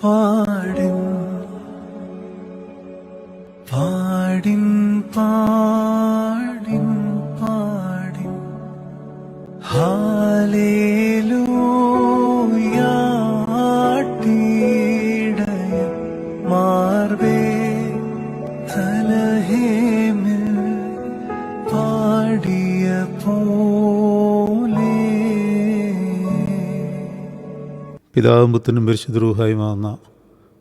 പാടിൻ പാടിൻ പാടിൻ പിതാവും പുത്തനും പരിശുദ്ധരൂഹായുമാകുന്ന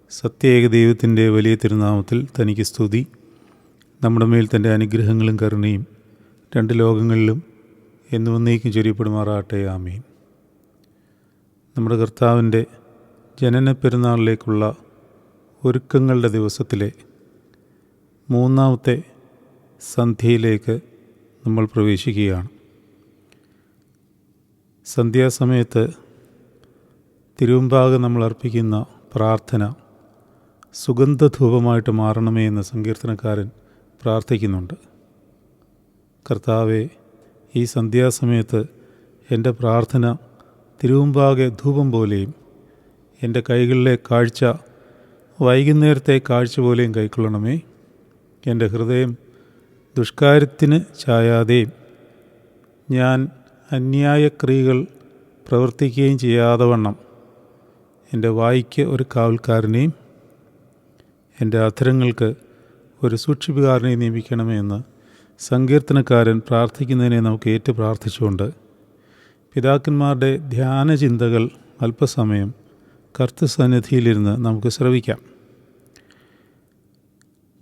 സത്യേക ദൈവത്തിന്റെ വലിയ തിരുനാമത്തിൽ തനിക്ക് സ്തുതി. നമ്മുടെ മേൽ തന്റെ അനുഗ്രഹങ്ങളും കരുണയും രണ്ട് ലോകങ്ങളിലും എന്നും എന്നേക്കും ചൊരിയപ്പെടുമാറാട്ടെ ആമീൻ. നമ്മുടെ കർത്താവിന്റെ ജനന പെരുന്നാളിലേക്കുള്ള ഒരുക്കങ്ങളുടെ ദിവസത്തിലെ മൂന്നാമത്തെ സന്ധ്യയിലേക്ക് നമ്മൾ പ്രവേശിക്കുകയാണ്. സന്ധ്യാസമയത്ത് തിരുവമ്പാകെ നമ്മൾ അർപ്പിക്കുന്ന പ്രാർത്ഥന സുഗന്ധധൂപമായിട്ട് മാറണമേ എന്ന് സങ്കീർത്തനക്കാരൻ പ്രാർത്ഥിക്കുന്നുണ്ട്. കർത്താവെ ഈ സന്ധ്യാസമയത്ത് എന്റെ പ്രാർത്ഥന തിരുവമ്പാകെ ധൂപം പോലെയും എന്റെ കൈകളിലെ കാഴ്ച വൈകുന്നേരത്തെ കാഴ്ച പോലെയും കൈക്കൊള്ളണമേ. എന്റെ ഹൃദയം ദുഷ്കാര്യത്തിന് ചായാതെയും ഞാൻ അന്യായ ക്രിയകൾ പ്രവർത്തിക്കുകയും ചെയ്യാതെ വണ്ണം എന്റെ വായിക്ക് ഒരു കാവൽക്കാരനെയും എന്റെ അധരങ്ങൾക്ക് ഒരു സൂക്ഷിപ്പുകാരനെയും നിയമിക്കണമേ എന്ന് സങ്കീർത്തനക്കാരൻ പ്രാർത്ഥിക്കുന്നതിനെ നമുക്ക് ഏറ്റു പ്രാർത്ഥിച്ചുകൊണ്ട് പിതാക്കന്മാരുടെ ധ്യാനചിന്തകൾ അല്പസമയം കർത്തസന്നിധിയിലിരുന്ന് നമുക്ക് ശ്രവിക്കാം.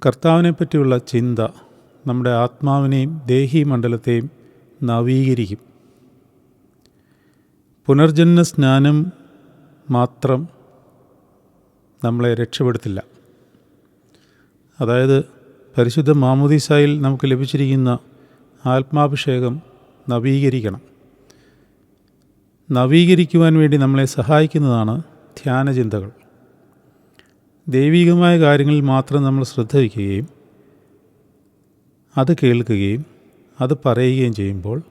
കർത്താവിനെ പറ്റിയുള്ള ചിന്ത നമ്മുടെ ആത്മാവിനെയും ദേഹി മണ്ഡലത്തെയും നവീകരിക്കും. പുനർജന്മ സ്നാനം മാത്രം നമ്മളെ രക്ഷപ്പെടുത്തില്ല. അതായത് പരിശുദ്ധ മാമുദീസായിൽ നമുക്ക് ലഭിച്ചിരിക്കുന്ന ആത്മാഭിഷേകം നവീകരിക്കണം. നവീകരിക്കുവാൻ വേണ്ടി നമ്മളെ സഹായിക്കുന്നതാണ് ധ്യാനചിന്തകൾ ദൈവികമായ കാര്യങ്ങളിൽ മാത്രം നമ്മൾ ശ്രദ്ധ വയ്ക്കുകയും അത് കേൾക്കുകയും അത് പറയുകയും ചെയ്യുമ്പോൾ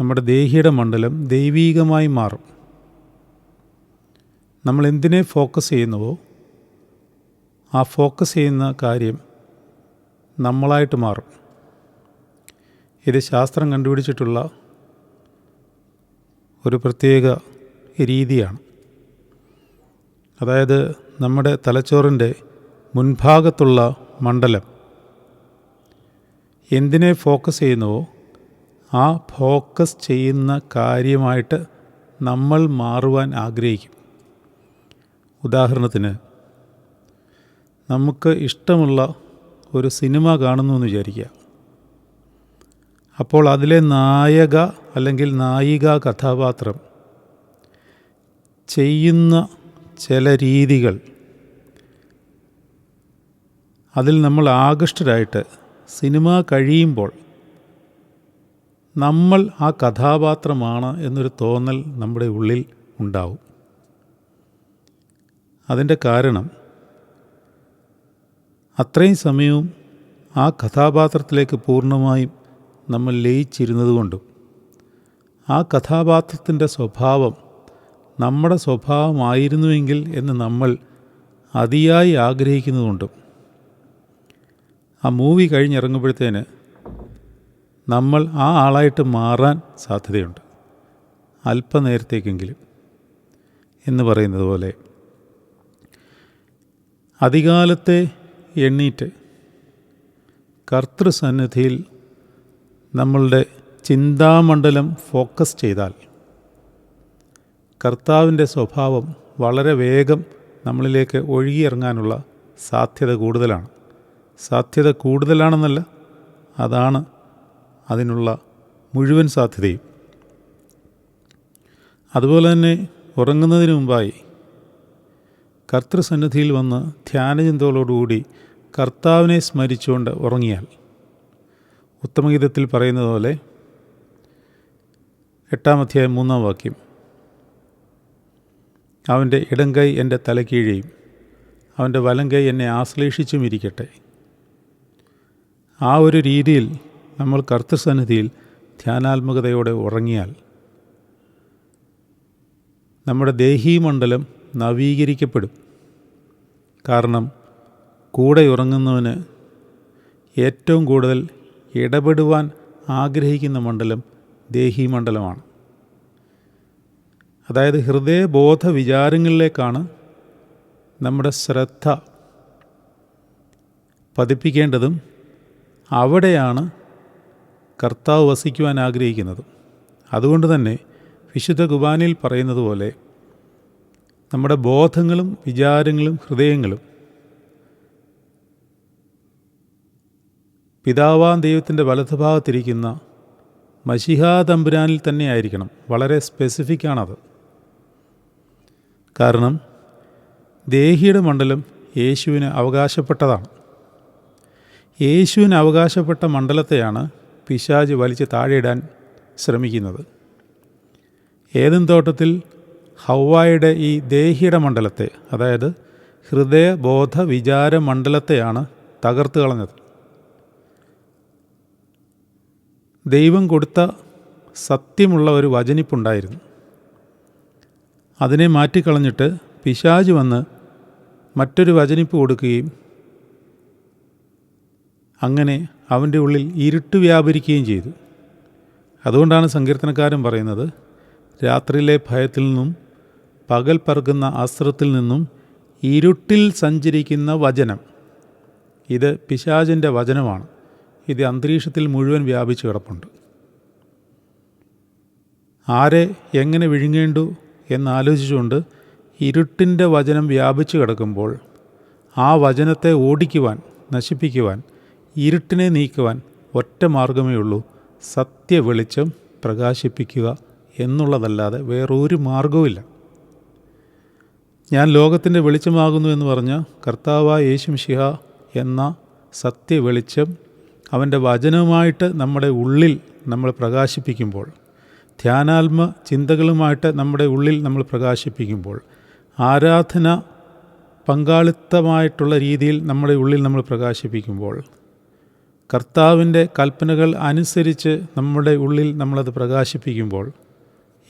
നമ്മുടെ ദേഹിയുടെ മണ്ഡലം ദൈവീകമായി മാറും. നമ്മൾ എന്തിനെ ഫോക്കസ് ചെയ്യുന്നുവോ ആ ഫോക്കസ് ചെയ്യുന്ന കാര്യം നമ്മളായിട്ട് മാറും. ഇത് ശാസ്ത്രം കണ്ടുപിടിച്ചിട്ടുള്ള ഒരു പ്രത്യേക രീതിയാണ്. അതായത് നമ്മുടെ തലച്ചോറിന്റെ മുൻഭാഗത്തുള്ള മണ്ഡലം എന്തിനെ ഫോക്കസ് ചെയ്യുന്നുവോ ആ ഫോക്കസ് ചെയ്യുന്ന കാര്യമായിട്ട് നമ്മൾ മാറുവാൻ ആഗ്രഹിക്കും. ഉദാഹരണത്തിന് നമുക്ക് ഇഷ്ടമുള്ള ഒരു സിനിമ കാണുന്നു എന്ന് വിചാരിക്കുക. അപ്പോൾ അതിലെ നായക അല്ലെങ്കിൽ നായിക കഥാപാത്രം ചെയ്യുന്ന ചില രീതികൾ അതിൽ നമ്മൾ ആകൃഷ്ടരായിട്ട് സിനിമ കഴിയുമ്പോൾ നമ്മൾ ആ കഥാപാത്രമാണ് എന്നൊരു തോന്നൽ നമ്മുടെ ഉള്ളിൽ ഉണ്ടാവും. അതിന്റെ കാരണം അത്രയും സമയവും ആ കഥാപാത്രത്തിലേക്ക് പൂർണമായും നമ്മൾ ലയിച്ചിരുന്നതുകൊണ്ടും ആ കഥാപാത്രത്തിന്റെ സ്വഭാവം നമ്മുടെ സ്വഭാവമായിരുന്നുവെങ്കിൽ എന്ന് നമ്മൾ അതിയായി ആഗ്രഹിക്കുന്നതുകൊണ്ടും ആ മൂവി കഴിഞ്ഞിറങ്ങുമ്പോഴത്തേന് നമ്മൾ ആ ആളായിട്ട് മാറാൻ സാധ്യതയുണ്ട് അല്പനേരത്തേക്കെങ്കിലും എന്ന് പറയുന്നത് പോലെ. അധികാലത്തെ എണ്ണീറ്റ് കർത്തൃസന്നിധിയിൽ നമ്മളുടെ ചിന്താമണ്ഡലം ഫോക്കസ് ചെയ്താൽ കർത്താവിന്റെ സ്വഭാവം വളരെ വേഗം നമ്മളിലേക്ക് ഒഴുകിയിറങ്ങാനുള്ള സാധ്യത കൂടുതലാണ്. സാധ്യത കൂടുതലാണെന്നല്ല അതാണ് അതിനുള്ള മുഴുവൻ സാധ്യതയും. അതുപോലെ തന്നെ ഉറങ്ങുന്നതിന് മുമ്പായി കർത്തൃസന്നിധിയിൽ വന്ന് ധ്യാനചിന്തകളോടുകൂടി കർത്താവിനെ സ്മരിച്ചുകൊണ്ട് ഉറങ്ങിയാൽ. ഉത്തമഗീതത്തിൽ പറയുന്നത് പോലെ എട്ടാം അധ്യായം മൂന്നാം വാക്യം. അവന്റെ ഇടം കൈ എന്റെ തലക്കീഴെയും അവന്റെ വലം കൈ എന്നെ ആശ്ലേഷിച്ചും ഇരിക്കട്ടെ. ആ ഒരു രീതിയിൽ നമ്മൾ കർത്തൃസന്നിധിയിൽ ധ്യാനാത്മകതയോടെ ഉറങ്ങിയാൽ നമ്മുടെ ദേഹീമണ്ഡലം നവീകരിക്കപ്പെടും. കാരണം കൂടെ ഉറങ്ങുന്നവന് ഏറ്റവും കൂടുതൽ ഇടപെടുവാൻ ആഗ്രഹിക്കുന്ന മണ്ഡലം ദേഹി മണ്ഡലമാണ്. അതായത് ഹൃദയബോധ വിചാരങ്ങളിലേക്കാണ് നമ്മുടെ ശ്രദ്ധ പതിപ്പിക്കേണ്ടതും അവിടെയാണ് കർത്താവ് വസിക്കുവാൻ ആഗ്രഹിക്കുന്നതും. അതുകൊണ്ട് തന്നെ വിശുദ്ധ കുബാനിൽ പറയുന്നത് പോലെ നമ്മുടെ ബോധങ്ങളും വിചാരങ്ങളും ഹൃദയങ്ങളും പിതാവാൻ ദൈവത്തിന്റെ വലതുഭാഗത്തിരിക്കുന്ന മഷിഹാ തമ്പുരാനിൽ തന്നെ ആയിരിക്കണം. വളരെ സ്പെസിഫിക് ആണത്. കാരണം ദേഹിയുടെ മണ്ഡലം യേശുവിന് അവകാശപ്പെട്ടതാണ്. യേശുവിന് അവകാശപ്പെട്ട മണ്ഡലത്തെയാണ് പിശാജ് വലിച്ച് താഴെയിടാൻ ശ്രമിക്കുന്നത്. ഏതും തോട്ടത്തിൽ ഹൗവായുടെ ഈ ദേഹിയുടെ മണ്ഡലത്തെ അതായത് ഹൃദയബോധ വിചാര മണ്ഡലത്തെയാണ് തകർത്ത് കളഞ്ഞത്. ദൈവം കൊടുത്ത സത്യമുള്ള ഒരു വചനിപ്പുണ്ടായിരുന്നു. അതിനെ മാറ്റിക്കളഞ്ഞിട്ട് പിശാജ് വന്ന് മറ്റൊരു വചനിപ്പ് കൊടുക്കുകയും അങ്ങനെ അവന്റെ ഉള്ളിൽ ഇരുട്ട് വ്യാപരിക്കുകയും ചെയ്തു. അതുകൊണ്ടാണ് സങ്കീർത്തനക്കാരൻ പറയുന്നത് രാത്രിയിലെ ഭയത്തിൽ നിന്നും പകൽ പറക്കുന്ന അസ്ത്രത്തിൽ നിന്നും ഇരുട്ടിൽ സഞ്ചരിക്കുന്ന വചനം. ഇത് പിശാചിന്റെ വചനമാണ്. ഇത് അന്തരീക്ഷത്തിൽ മുഴുവൻ വ്യാപിച്ചു കിടപ്പുണ്ട്. ആരെ എങ്ങനെ വിഴുങ്ങേണ്ടു എന്നാലോചിച്ചുകൊണ്ട് ഇരുട്ടിന്റെ വചനം വ്യാപിച്ചു കിടക്കുമ്പോൾ ആ വചനത്തെ ഓടിക്കുവാൻ നശിപ്പിക്കുവാൻ ഇരുട്ടിനെ നീക്കുവാൻ ഒറ്റ മാർഗമേ ഉള്ളൂ. സത്യ വെളിച്ചം പ്രകാശിപ്പിക്കുക എന്നുള്ളതല്ലാതെ വേറൊരു മാർഗവുമില്ല. ഞാൻ ലോകത്തിന്റെ വെളിച്ചമാകുന്നു എന്ന് പറഞ്ഞ കർത്താവായ യേശുമിഷിഹ എന്ന സത്യ വെളിച്ചം അവന്റെ വചനവുമായിട്ട് നമ്മുടെ ഉള്ളിൽ നമ്മൾ പ്രകാശിപ്പിക്കുമ്പോൾ ധ്യാനാത്മ ചിന്തകളുമായിട്ട് നമ്മുടെ ഉള്ളിൽ നമ്മൾ പ്രകാശിപ്പിക്കുമ്പോൾ ആരാധന പങ്കാളിത്തമായിട്ടുള്ള രീതിയിൽ നമ്മുടെ ഉള്ളിൽ നമ്മൾ പ്രകാശിപ്പിക്കുമ്പോൾ കർത്താവിന്റെ കൽപ്പനകൾ അനുസരിച്ച് നമ്മുടെ ഉള്ളിൽ നമ്മളത് പ്രകാശിപ്പിക്കുമ്പോൾ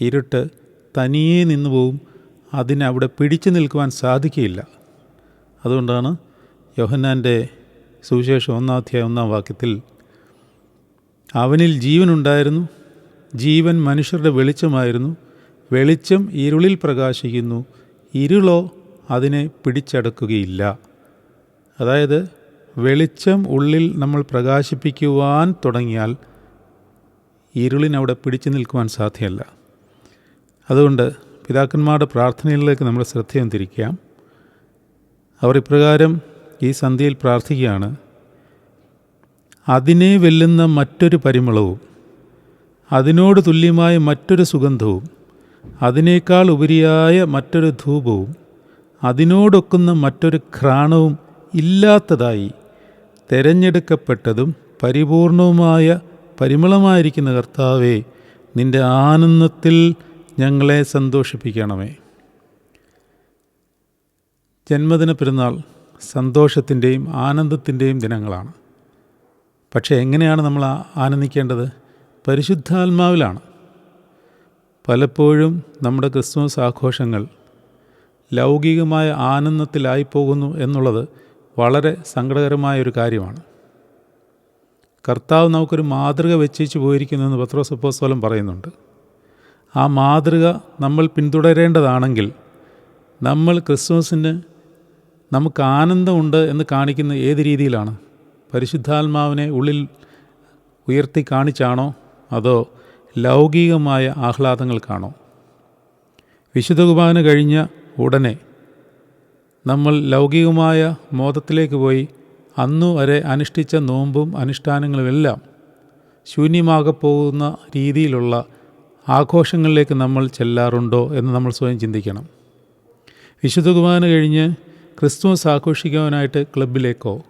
ഇരുട്ട് തനിയേ നിന്നു പോവും അതിനെ അവിടെ പിടിച്ചു നിൽക്കുവാൻ സാധിക്കുകയില്ല. അതുകൊണ്ടാണ് യോഹന്നാന്റെ സുവിശേഷം ഒന്നാം അധ്യായം ഒന്നാം വാക്യത്തിൽ അവനിൽ ജീവനുണ്ടായിരുന്നു ജീവൻ മനുഷ്യരുടെ വെളിച്ചമായിരുന്നു വെളിച്ചം ഇരുളിൽ പ്രകാശിക്കുന്നു ഇരുളോ അതിനെ പിടിച്ചടക്കുകയില്ല. അതായത് വെളിച്ചം ഉള്ളിൽ നമ്മൾ പ്രകാശിപ്പിക്കുവാൻ തുടങ്ങിയാൽ ഇരുളിനവിടെ പിടിച്ചു നിൽക്കുവാൻ സാധ്യമല്ല. അതുകൊണ്ട് പിതാക്കന്മാരുടെ പ്രാർത്ഥനയിലേക്ക് നമ്മൾ ശ്രദ്ധയും തിരിക്കാം അവർ ഇപ്രകാരം ഈ സന്ധ്യയിൽ പ്രാർത്ഥിക്കുകയാണ് അതിനെ വെല്ലുന്ന മറ്റൊരു പരിമളവും അതിനോട് തുല്യമായ മറ്റൊരു സുഗന്ധവും അതിനേക്കാൾ ഉപരിയായ മറ്റൊരു ധൂപവും അതിനോടൊക്കുന്ന മറ്റൊരു ഘ്രാണവും ഇല്ലാത്തതായി തിരഞ്ഞെടുക്കപ്പെട്ടതും പരിപൂർണവുമായ പരിമളമായിരിക്കുന്ന കർത്താവെ നിന്റെ ആനന്ദത്തിൽ ഞങ്ങളെ സന്തോഷിപ്പിക്കണമേ. ജന്മദിന പെരുന്നാൾ സന്തോഷത്തിന്റെയും ആനന്ദത്തിന്റെയും ദിനങ്ങളാണ്. പക്ഷേ എങ്ങനെയാണ് നമ്മൾ ആനന്ദിക്കേണ്ടത്? പരിശുദ്ധാത്മാവിലാണ്. പലപ്പോഴും നമ്മുടെ ക്രിസ്മസ് ആഘോഷങ്ങൾ ലൗകികമായ ആനന്ദത്തിലായി പോകുന്നു എന്നുള്ളത് വളരെ സങ്കടകരമായ ഒരു കാര്യമാണ്. കർത്താവ് നമുക്കൊരു മാതൃക വെച്ചേച്ച് പോയിരിക്കുന്നു എന്ന് പത്രോസ് അപ്പോസ്തലൻ പറയുന്നുണ്ട്. ആ മാതൃക നമ്മൾ പിന്തുടരേണ്ടതാണെങ്കിൽ നമ്മൾ ക്രിസ്മസിന് നമുക്ക് ആനന്ദമുണ്ട് എന്ന് കാണിക്കുന്ന ഏത് രീതിയിലാണ്? പരിശുദ്ധാത്മാവിനെ ഉള്ളിൽ ഉയർത്തി കാണിച്ചാണോ? അതോ ലൗകികമായ ആഹ്ലാദങ്ങൾക്കാണോ വിശുദ്ധ കുർബാന കഴിഞ്ഞ ഉടനെ നമ്മൾ ലൗകികമായ മോദത്തിലേക്ക് പോയി അന്നു വരെ അനുഷ്ഠിച്ച നോമ്പും അനുഷ്ഠാനങ്ങളുമെല്ലാം ശൂന്യമാകപ്പോകുന്ന രീതിയിലുള്ള ആഘോഷങ്ങളിലേക്ക് നമ്മൾ ചെല്ലാറുണ്ടോ എന്ന് നമ്മൾ സ്വയം ചിന്തിക്കണം. വിശുദ്ധ കുർബാന കഴിഞ്ഞ് ക്രിസ്തുമസ് ആഘോഷിക്കുവാനായിട്ട് ക്ലബിലേക്കോ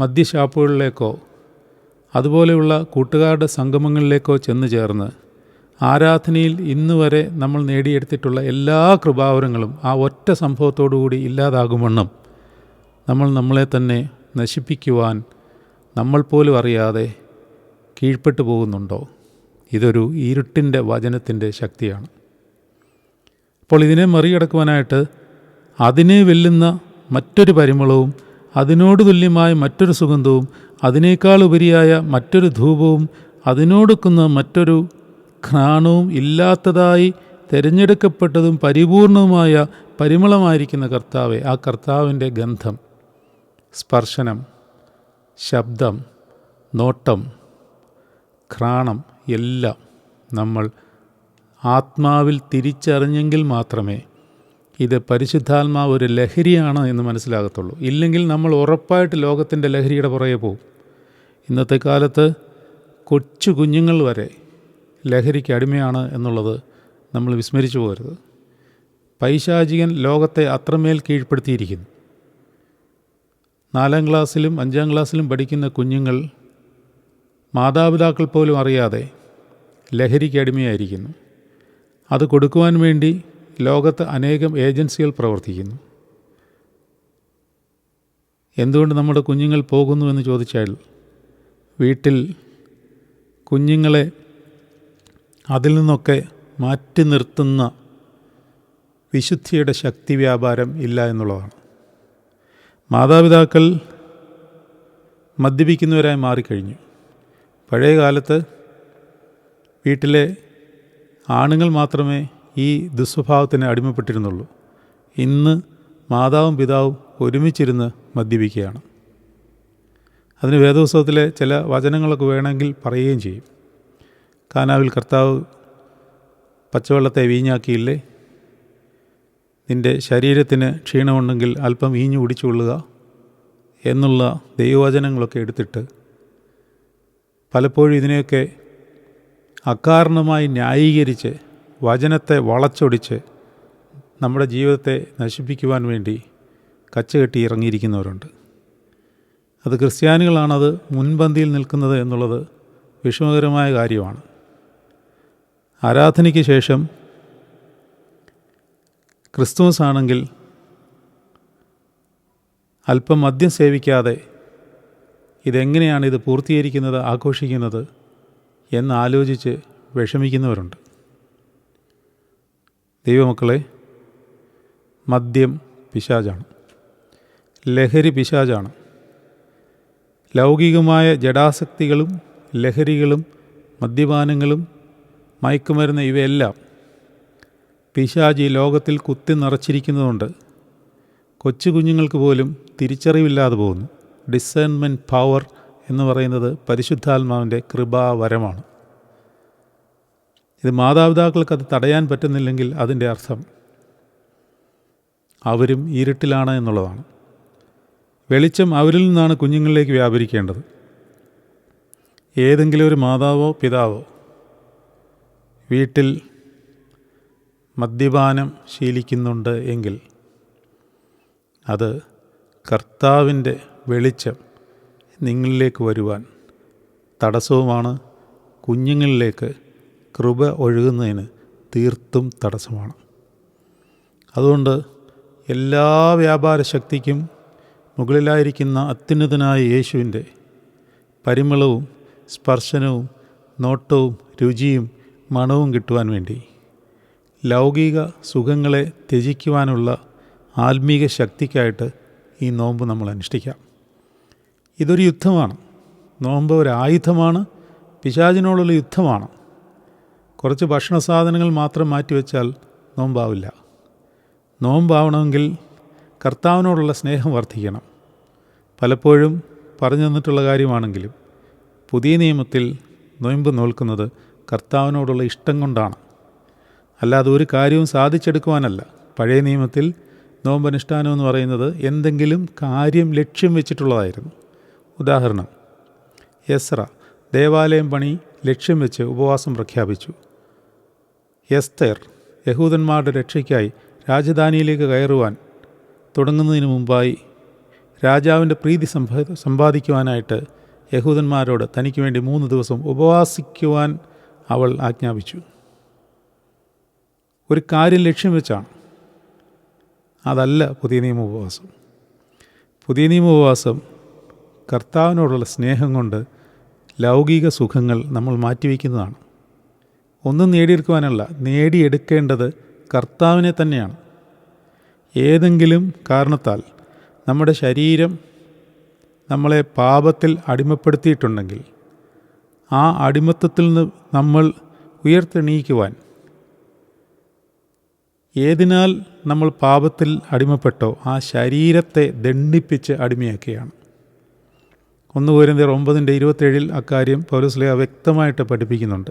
മദ്യഷാപ്പുകളിലേക്കോ അതുപോലെയുള്ള കൂട്ടുകാരുടെ സംഗമങ്ങളിലേക്കോ ചെന്ന് ചേർന്ന് ആരാധനയിൽ ഇന്ന് വരെ നമ്മൾ നേടിയെടുത്തിട്ടുള്ള എല്ലാ കൃപാവരങ്ങളും ആ ഒറ്റ സംഭവത്തോടുകൂടി ഇല്ലാതാകുമെന്നും നമ്മൾ നമ്മളെ തന്നെ നശിപ്പിക്കുവാൻ നമ്മൾ പോലും അറിയാതെ കീഴ്പ്പെട്ടു പോകുന്നുണ്ടോ? ഇതൊരു ഇരുട്ടിന്റെ വചനത്തിന്റെ ശക്തിയാണ്. അപ്പോൾ ഇതിനെ മറികടക്കുവാനായിട്ട് അതിനെ വെല്ലുന്ന മറ്റൊരു പരിമളവും അതിനോട് തുല്യമായ മറ്റൊരു സുഗന്ധവും അതിനേക്കാൾ ഉപരിയായ മറ്റൊരു ധൂപവും അതിനോടൊക്കുന്ന മറ്റൊരു ഘ്രാണവും ഇല്ലാത്തതായി തിരഞ്ഞെടുക്കപ്പെട്ടതും പരിപൂർണവുമായ പരിമളമായിരിക്കുന്ന കർത്താവെ ആ കർത്താവിന്റെ ഗന്ധം സ്പർശനം ശബ്ദം നോട്ടം ഘ്രാണം എല്ലാം നമ്മൾ ആത്മാവിൽ തിരിച്ചറിഞ്ഞെങ്കിൽ മാത്രമേ ഇത് പരിശുദ്ധാത്മാവ് ഒരു ലഹരിയാണ് എന്ന് മനസ്സിലാകത്തുള്ളൂ. ഇല്ലെങ്കിൽ നമ്മൾ ഉറപ്പായിട്ട് ലോകത്തിന്റെ ലഹരിയുടെ പുറകെ പോകും. ഇന്നത്തെ കാലത്ത് കൊച്ചു കുഞ്ഞുങ്ങൾ വരെ ലഹരിക്ക് അടിമയാണ് എന്നുള്ളത് നമ്മൾ വിസ്മരിച്ചു പോകരുത്. പൈശാചികൻ ലോകത്തെ അത്രമേൽ കീഴ്പ്പെടുത്തിയിരിക്കുന്നു. നാലാം ക്ലാസ്സിലും അഞ്ചാം ക്ലാസ്സിലും പഠിക്കുന്ന കുഞ്ഞുങ്ങൾ മാതാപിതാക്കൾ പോലും അറിയാതെ ലഹരിക്ക് അടിമയായിരിക്കുന്നു അത് കൊടുക്കുവാൻ വേണ്ടി ലോകത്ത് അനേകം ഏജൻസികൾ പ്രവർത്തിക്കുന്നു. എന്തുകൊണ്ട് നമ്മുടെ കുഞ്ഞുങ്ങൾ പോകുന്നു എന്ന് ചോദിച്ചാൽ വീട്ടിൽ കുഞ്ഞുങ്ങളെ അതിൽ നിന്നൊക്കെ മാറ്റി നിർത്തുന്ന വിശുദ്ധിയുടെ ശക്തി വ്യാപാരം ഇല്ല എന്നുള്ളതാണ്. മാതാപിതാക്കൾ മദ്യപിക്കുന്നവരായി മാറിക്കഴിഞ്ഞു. പഴയ കാലത്ത് വീട്ടിലെ ആണുങ്ങൾ മാത്രമേ ഈ ദുസ്വഭാവത്തിന് അടിമപ്പെട്ടിരുന്നുള്ളൂ. ഇന്ന് മാതാവും പിതാവും ഒരുമിച്ചിരുന്ന് മദ്യപിക്കുകയാണ്. അതിന് വേദോത്സവത്തിലെ ചില വചനങ്ങളൊക്കെ വേണമെങ്കിൽ പറയുകയും ചെയ്യും. കാനാവിൽ കർത്താവ് പച്ചവെള്ളത്തെ വീഞ്ഞാക്കിയില്ലേ? നിന്റെ ശരീരത്തിന് ക്ഷീണമുണ്ടെങ്കിൽ അല്പം വീഞ്ഞു കുടിച്ചുകൊള്ളുക എന്നുള്ള ദൈവവചനങ്ങളൊക്കെ എടുത്തിട്ട് പലപ്പോഴും ഇതിനെയൊക്കെ അകാരണമായി ന്യായീകരിച്ച് വചനത്തെ വളച്ചൊടിച്ച് നമ്മുടെ ജീവിതത്തെ നശിപ്പിക്കുവാൻ വേണ്ടി കച്ചകെട്ടി ഇറങ്ങിയിരിക്കുന്നവരുണ്ട്. അത് ക്രിസ്ത്യാനികളാണത് മുൻപന്തിയിൽ നിൽക്കുന്നത് എന്നുള്ളത് വിഷമകരമായ കാര്യമാണ്. ആരാധനയ്ക്ക് ശേഷം ക്രിസ്തുമസ് ആണെങ്കിൽ അല്പം മദ്യം സേവിക്കാതെ ഇതെങ്ങനെയാണ് ഇത് പൂർത്തീകരിക്കുന്നത് ആഘോഷിക്കുന്നത് എന്ന് ആലോചിച്ച് വിഷമിക്കുന്നവരുണ്ട്. ദൈവമക്കളെ മദ്യം പിശാചാണ്. ലഹരി പിശാചാണ്. ലൗകികമായ ജഡാസക്തികളും ലഹരികളും മദ്യപാനങ്ങളും മയക്കുമരുന്ന് ഇവയെല്ലാം പിശാജി ലോകത്തിൽ കുത്തി നിറച്ചിരിക്കുന്നതുകൊണ്ട് കൊച്ചു കുഞ്ഞുങ്ങൾക്ക് പോലും തിരിച്ചറിവില്ലാതെ പോകുന്നു. ഡിസേൺമെന്റ് പവർ എന്ന് പറയുന്നത് പരിശുദ്ധാത്മാവിന്റെ കൃപാവരമാണ്. ഇത് മാതാപിതാക്കൾക്ക് അത് തടയാൻ പറ്റുന്നില്ലെങ്കിൽ അതിന്റെ അർത്ഥം അവരും ഇരുട്ടിലാണ് എന്നുള്ളതാണ്. വെളിച്ചം അവരിൽ നിന്നാണ് കുഞ്ഞുങ്ങളിലേക്ക് വ്യാപരിക്കേണ്ടത്. ഏതെങ്കിലും ഒരു മാതാവോ പിതാവോ വീട്ടിൽ മദ്യപാനം ശീലിക്കുന്നുണ്ട് എങ്കിൽ അത് കർത്താവിന്റെ വെളിച്ചം നിങ്ങളിലേക്ക് വരുവാൻ തടസ്സവുമാണ്. കുഞ്ഞുങ്ങളിലേക്ക് കൃപ ഒഴുകുന്നതിന് തീർത്തും തടസ്സമാണ്. അതുകൊണ്ട് എല്ലാ വ്യാപാര ശക്തിക്കും മുകളിലായിരിക്കുന്ന അത്യുന്നതനായ യേശുവിന്റെ പരിമളവും സ്പർശനവും നോട്ടവും രുചിയും മണവും കിട്ടുവാൻ വേണ്ടി ലൗകിക സുഖങ്ങളെ ത്യജിക്കുവാനുള്ള ആത്മീക ശക്തിക്കായിട്ട് ഈ നോമ്പ് നമ്മൾ അനുഷ്ഠിക്കാം ഇതൊരു യുദ്ധമാണ്. നോമ്പ് ഒരു ആയുധമാണ്. പിശാചിനോടുള്ള യുദ്ധമാണ്. കുറച്ച് ഭക്ഷണ സാധനങ്ങൾ മാത്രം മാറ്റിവെച്ചാൽ നോമ്പാവില്ല. നോമ്പാവണമെങ്കിൽ കർത്താവിനോടുള്ള സ്നേഹം വർദ്ധിക്കണം. പലപ്പോഴും പറഞ്ഞു തന്നിട്ടുള്ള കാര്യമാണെങ്കിലും പുതിയ നിയമത്തിൽ നൊയമ്പ് നോൽക്കുന്നത് കർത്താവിനോടുള്ള ഇഷ്ടം കൊണ്ടാണ്. അല്ലാതെ ഒരു കാര്യവും സാധിച്ചെടുക്കുവാനല്ല. പഴയ നിയമത്തിൽ നോമ്പനുഷ്ഠാനം എന്ന് പറയുന്നത് എന്തെങ്കിലും കാര്യം ലക്ഷ്യം വെച്ചിട്ടുള്ളതായിരുന്നു. ഉദാഹരണം യസ്ര ദേവാലയം പണി ലക്ഷ്യം വെച്ച് ഉപവാസം പ്രഖ്യാപിച്ചു. എസ്തേർ യഹൂദന്മാരുടെ രക്ഷയ്ക്കായി രാജധാനിയിലേക്ക് കയറുവാൻ തുടങ്ങുന്നതിന് മുമ്പായി രാജാവിന്റെ പ്രീതി സമ്പാ സമ്പാദിക്കുവാനായിട്ട് യഹൂദന്മാരോട് തനിക്ക് വേണ്ടി മൂന്ന് ദിവസം ഉപവാസിക്കുവാൻ അവൾ ആജ്ഞാപിച്ചു. ഒരു കാര്യം ലക്ഷ്യം വെച്ചാണ്. അതല്ല പുതിയ നിയമ ഉപവാസം. പുതിയ നിയമ ഉപവാസം കർത്താവിനോടുള്ള സ്നേഹം കൊണ്ട് ലൗകിക സുഖങ്ങൾ നമ്മൾ മാറ്റിവെക്കുന്നതാണ്. ഒന്നും നേടിയെടുക്കുവാനല്ല നേടിയെടുക്കേണ്ടത് കർത്താവിനെ തന്നെയാണ്. ഏതെങ്കിലും കാരണത്താൽ നമ്മുടെ ശരീരം നമ്മളെ പാപത്തിൽ അടിമപ്പെടുത്തിയിട്ടുണ്ടെങ്കിൽ ആ അടിമത്തത്തിൽ നിന്ന് നമ്മൾ ഉയർത്തെണീക്കുവാൻ ഏതിനാൽ നമ്മൾ പാപത്തിൽ അടിമപ്പെട്ടോ ആ ശരീരത്തെ ദണ്ഡിപ്പിച്ച് അടിമയാക്കുകയാണ്. ഒന്ന് പോരിന്തിയർ ഒമ്പതിന്റെ ഇരുപത്തേഴിൽ അക്കാര്യം പൗരസ്ലിയ വ്യക്തമായിട്ട് പഠിപ്പിക്കുന്നുണ്ട്.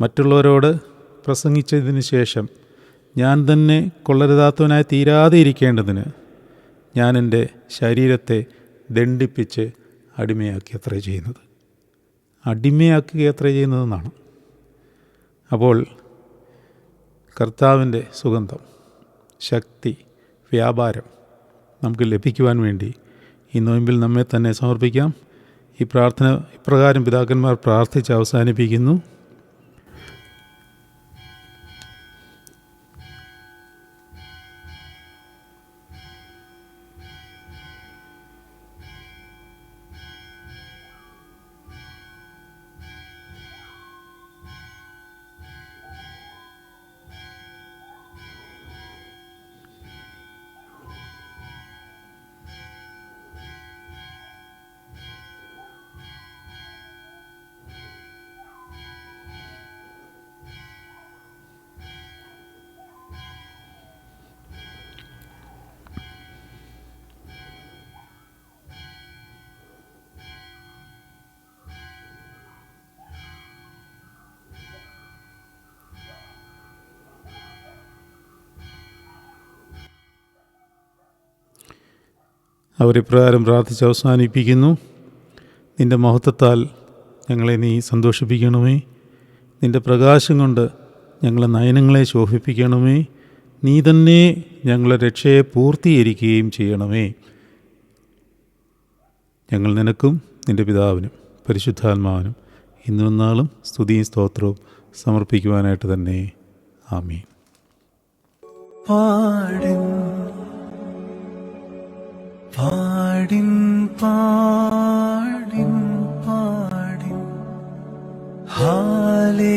മറ്റുള്ളവരോട് പ്രസംഗിച്ചതിന് ശേഷം ഞാൻ തന്നെ കൊള്ളരുതാത്തവനായി തീരാതെ ഇരിക്കേണ്ടതിന് ഞാൻ എന്റെ ശരീരത്തെ ദണ്ഡിപ്പിച്ച് അടിമയാക്കി അത്ര ചെയ്യുന്നത്. അടിമയാക്കുക അത്ര ചെയ്യുന്നതെന്നാണ്. അപ്പോൾ കർത്താവിന്റെ സുഗന്ധം ശക്തി വ്യാപാരം നമുക്ക് ലഭിക്കുവാൻ വേണ്ടി ഈ നോയമ്പിൽ നമ്മെ തന്നെ സമർപ്പിക്കാം. ഈ പ്രാർത്ഥന ഇപ്രകാരം പിതാക്കന്മാർ പ്രാർത്ഥിച്ച് അവസാനിപ്പിക്കുന്നു. അവരിപ്രകാരം പ്രാർത്ഥിച്ച് അവസാനിപ്പിക്കുന്നു. നിന്റെ മഹത്വത്താൽ ഞങ്ങളെ നീ സന്തോഷിപ്പിക്കണമേ. നിന്റെ പ്രകാശം കൊണ്ട് ഞങ്ങളെ നയനങ്ങളെ ശോഭിപ്പിക്കണമേ. നീ തന്നെ ഞങ്ങളെ രക്ഷയെ പൂർത്തീകരിക്കുകയും ചെയ്യണമേ. ഞങ്ങൾ നിനക്കും നിന്റെ പിതാവിനും പരിശുദ്ധാത്മാവിനും ഇന്നും നാളും സ്തുതിയും സ്തോത്രവും സമർപ്പിക്കുവാനായിട്ട് തന്നെ. ആമീൻ. പാടിൻ പാടിൻ പാടിൻ പാടിൻ. ഹാലേ